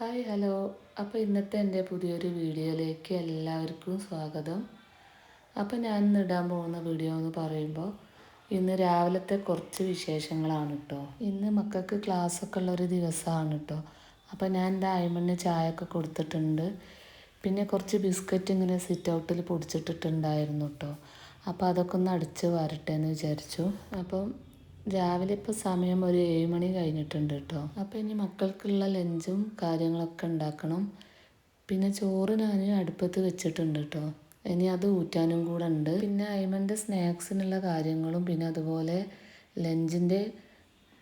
Hi hello. അപ്പോൾ ഇന്നത്തെ എന്റെ പുതിയൊരു വീഡിയോയിലേക്ക് എല്ലാവർക്കും സ്വാഗതം. അപ്പോൾ ഞാൻ ഇടാൻ പോകുന്ന വീഡിയോ എന്ന് പറയുമ്പോൾ ഇന്ന് രാവിലത്തെ കുറച്ച് വിശേഷങ്ങളാണ് കേട്ടോ ഇന്ന് മക്കൾക്ക് ക്ലാസ്സൊക്കെ ഉള്ളൊരു ദിവസമാണ് കേട്ടോ അപ്പോൾ ഞാൻ എന്റെ അയമണ്ണ് ചായ ഒക്കെ കൊടുത്തിട്ടുണ്ട്. പിന്നെ കുറച്ച് ബിസ്ക്കറ്റ് ഇങ്ങനെ സിറ്റ് ഔട്ടിൽ പൊടിച്ചിട്ടിട്ടുണ്ടായിരുന്നു കേട്ടോ അപ്പോൾ അതൊക്കെ ഒന്ന് അടിച്ച് വരട്ടെ എന്ന് വിചാരിച്ചു. അപ്പം രാവിലെ ഇപ്പോൾ സമയം ഒരു ഏഴ് മണി കഴിഞ്ഞിട്ടുണ്ട് കേട്ടോ അപ്പോൾ ഇനി മക്കൾക്കുള്ള ലഞ്ചും കാര്യങ്ങളൊക്കെ ഉണ്ടാക്കണം. പിന്നെ ചോറ് ഞാൻ അടുപ്പത്ത് വെച്ചിട്ടുണ്ട് കേട്ടോ ഇനി അത് ഊറ്റാനും കൂടെ ഉണ്ട്. പിന്നെ അയ്മന്റെ സ്നാക്സിനുള്ള കാര്യങ്ങളും പിന്നെ അതുപോലെ ലഞ്ചിന്റെ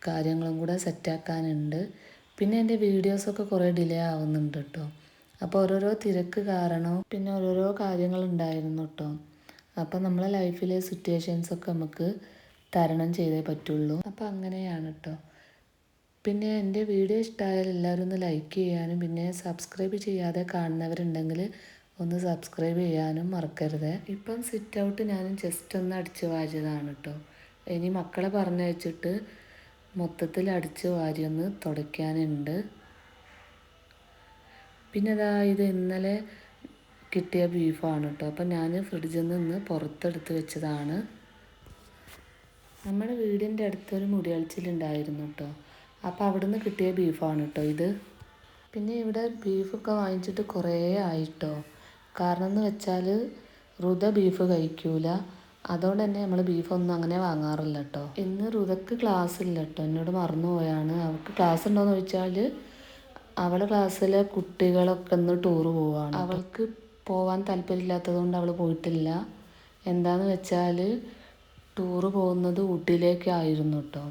കാര്യങ്ങളും കൂടെ സെറ്റാക്കാനുണ്ട്. പിന്നെ എന്റെ വീഡിയോസൊക്കെ കുറേ ഡിലേ ആവുന്നുണ്ട് കേട്ടോ അപ്പോൾ ഓരോരോ തിരക്ക് കാരണവും പിന്നെ ഓരോരോ കാര്യങ്ങളുണ്ടായിരുന്നു കേട്ടോ അപ്പോൾ നമ്മളെ ലൈഫിലെ സിറ്റുവേഷൻസൊക്കെ നമുക്ക് തരണം ചെയ്തേ പറ്റുള്ളൂ. അപ്പോൾ അങ്ങനെയാണ് കേട്ടോ പിന്നെ എന്റെ വീഡിയോ ഇഷ്ടമായാൽ എല്ലാവരും ഒന്ന് ലൈക്ക് ചെയ്യാനും പിന്നെ സബ്സ്ക്രൈബ് ചെയ്യാതെ കാണുന്നവരുണ്ടെങ്കിൽ ഒന്ന് സബ്സ്ക്രൈബ് ചെയ്യാനും മറക്കരുത്. ഇപ്പം സിറ്റ് ഔട്ട് ഞാൻ ജസ്റ്റ് ഒന്ന് അടിച്ച് വാരിയതാണ് കേട്ടോ ഇനി മക്കളെ പറഞ്ഞയച്ചിട്ട് മൊത്തത്തിൽ അടിച്ച് വാരി ഒന്ന് തുടയ്ക്കാനുണ്ട്. പിന്നെ ഇതാ ഇത് ഇന്നലെ കിട്ടിയ ബീഫാണ് കേട്ടോ അപ്പം ഞാൻ ഫ്രിഡ്ജിൽ നിന്ന് പുറത്തെടുത്ത് വെച്ചതാണ്. നമ്മുടെ വീടിന്റെ അടുത്തൊരു മുടിയളിച്ചിലുണ്ടായിരുന്നു കേട്ടോ അപ്പോൾ അവിടുന്ന് കിട്ടിയ ബീഫാണ് കേട്ടോ ഇത്. പിന്നെ ഇവിടെ ബീഫൊക്കെ വാങ്ങിച്ചിട്ട് കുറേ ആയിട്ടോ കാരണം എന്ന് വെച്ചാൽ റുത ബീഫ് കഴിക്കൂല. അതുകൊണ്ട് തന്നെ നമ്മൾ ബീഫൊന്നും അങ്ങനെ വാങ്ങാറില്ല കേട്ടോ ഇന്ന് റുതക്ക് ക്ലാസ് ഇല്ല കേട്ടോ എന്നോട് മറന്നുപോയാണ് അവൾക്ക് ക്ലാസ് ഉണ്ടോയെന്ന് ചോദിച്ചാൽ അവളെ ക്ലാസ്സിലെ കുട്ടികളൊക്കെ ഒന്ന് ടൂറ് പോവാണ്. അവൾക്ക് പോവാൻ താല്പര്യമില്ലാത്തത് കൊണ്ട് അവൾ പോയിട്ടില്ല. എന്താന്ന് വെച്ചാൽ ടൂറ് പോകുന്നത് ഊട്ടിയിലേക്കായിരുന്നു കേട്ടോ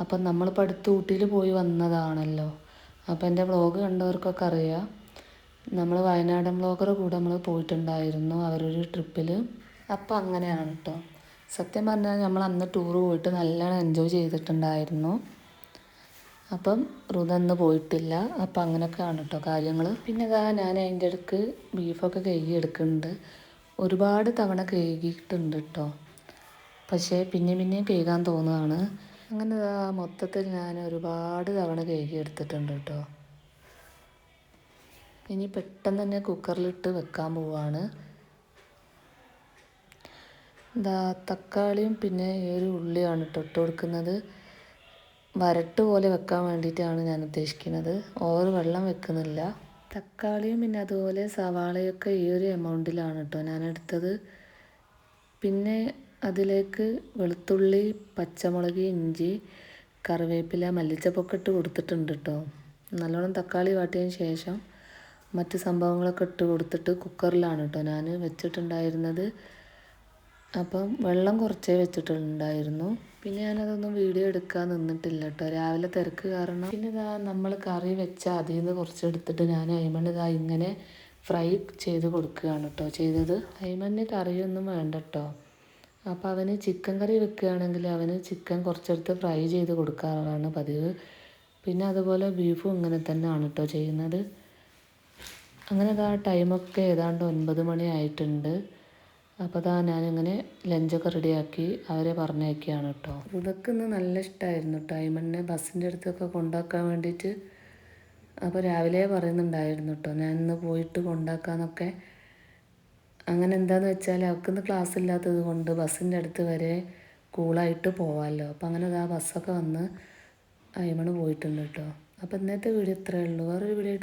അപ്പം നമ്മൾ അടുത്ത് ഊട്ടിയിൽ പോയി വന്നതാണല്ലോ. അപ്പം എന്റെ വ്ളോഗ് കണ്ടവർക്കൊക്കെ അറിയാം. നമ്മൾ വയനാടൻ വ്ളോഗറുടെ കൂടെ നമ്മൾ പോയിട്ടുണ്ടായിരുന്നു അവരൊരു ട്രിപ്പിൽ അപ്പം അങ്ങനെയാണ് കേട്ടോ സത്യം പറഞ്ഞാൽ നമ്മൾ അന്ന് ടൂറ് പോയിട്ട് നല്ലോണം എൻജോയ് ചെയ്തിട്ടുണ്ടായിരുന്നു. അപ്പം റുതന്ന് പോയിട്ടില്ല. അപ്പം അങ്ങനെയൊക്കെയാണ് കേട്ടോ കാര്യങ്ങൾ. പിന്നെ ഇതാ ഞാൻ അതിന്റെ ഇടയ്ക്ക് ബീഫൊക്കെ കഴുകി എടുക്കുന്നുണ്ട്. ഒരുപാട് തവണ കഴുകിയിട്ടുണ്ട് കേട്ടോ പക്ഷേ പിന്നെയും പിന്നെയും കേൾക്കാൻ തോന്നുകയാണ് അങ്ങനെ മൊത്തത്തിൽ ഞാൻ ഒരുപാട് തവണ കേക്ക് എടുത്തിട്ടുണ്ട് കേട്ടോ. ഇനി പെട്ടെന്ന് തന്നെ കുക്കറിലിട്ട് വെക്കാൻ പോവാണ്. എന്താ തക്കാളിയും പിന്നെ ഒരു ഉള്ളിയാണ് കേട്ടോ ഇട്ട് കൊടുക്കുന്നത്. വരട്ട് പോലെ വെക്കാൻ വേണ്ടിയിട്ടാണ് ഞാൻ ഉദ്ദേശിക്കുന്നത്. ഓവർ വെള്ളം വെക്കുന്നില്ല. തക്കാളിയും പിന്നെ അതുപോലെ സവാളയൊക്കെ ഈ ഒരു എമൗണ്ടിലാണ് കേട്ടോ ഞാൻ എടുത്തത്. പിന്നെ അതിലേക്ക് വെളുത്തുള്ളി പച്ചമുളക് ഇഞ്ചി കറിവേപ്പില മല്ലിച്ചപ്പൊക്കെ ഇട്ട് കൊടുത്തിട്ടുണ്ട് കേട്ടോ നല്ലോണം തക്കാളി വാട്ടിയതിന് ശേഷം മറ്റ് സംഭവങ്ങളൊക്കെ ഇട്ട് കൊടുത്തിട്ട് കുക്കറിലാണ് കേട്ടോ ഞാൻ വെച്ചിട്ടുണ്ടായിരുന്നത്. അപ്പം വെള്ളം കുറച്ചേ വെച്ചിട്ടുണ്ടായിരുന്നു. പിന്നെ ഞാനതൊന്നും വീഡിയോ എടുക്കാൻ നിന്നിട്ടില്ല കേട്ടോ രാവിലെ തിരക്ക് കാരണം. പിന്നെ ഇതാ നമ്മൾ കറി വെച്ച അതിൽ നിന്ന് കുറച്ച് എടുത്തിട്ട് ഞാൻ അയ്മണ് ഇതാ ഇങ്ങനെ ഫ്രൈ ചെയ്ത് കൊടുക്കുകയാണ് കേട്ടോ ചെയ്തത്. അയ്മന് കറിയൊന്നും വേണ്ട കേട്ടോ അപ്പോൾ അവന് ചിക്കൻ കറി വെക്കുകയാണെങ്കിൽ അവന് ചിക്കൻ കുറച്ചെടുത്ത് ഫ്രൈ ചെയ്ത് കൊടുക്കാറാണ് പതിവ്. പിന്നെ അതുപോലെ ബീഫും ഇങ്ങനെ തന്നെയാണ് കേട്ടോ ചെയ്യുന്നത്. അങ്ങനെ ആ ടൈമൊക്കെ ഏതാണ്ട് ഒൻപത് മണി ആയിട്ടുണ്ട്. അപ്പോൾ അതാ ഞാനിങ്ങനെ ലഞ്ചൊക്കെ റെഡിയാക്കി അവരെ പറഞ്ഞയക്കുകയാണ് കേട്ടോ ഇതൊക്കെ ഇന്ന് നല്ല ഇഷ്ടമായിരുന്നു കേട്ടോ അയ്മണ്ണെ ബസ്സിന്റെ അടുത്തൊക്കെ കൊണ്ടാക്കാൻ വേണ്ടിയിട്ട്. അപ്പോൾ രാവിലെ പറയുന്നുണ്ടായിരുന്നു കേട്ടോ ഞാൻ ഇന്ന് പോയിട്ട് കൊണ്ടാക്കാമെന്നൊക്കെ അങ്ങനെ എന്താന്ന് വെച്ചാൽ അവൾക്കിന്ന് ക്ലാസ് ഇല്ലാത്തത് കൊണ്ട് ബസ്സിന്റെ അടുത്ത് വരെ കൂളായിട്ട് പോവാമല്ലോ അപ്പം അങ്ങനെ ആ ബസ്സൊക്കെ വന്ന് അയ്മണ് പോയിട്ടുണ്ട് കേട്ടോ അപ്പോൾ ഇന്നത്തെ വീഡിയോ ഇത്രയേ ഉള്ളൂ. വേറൊരു വീഡിയോ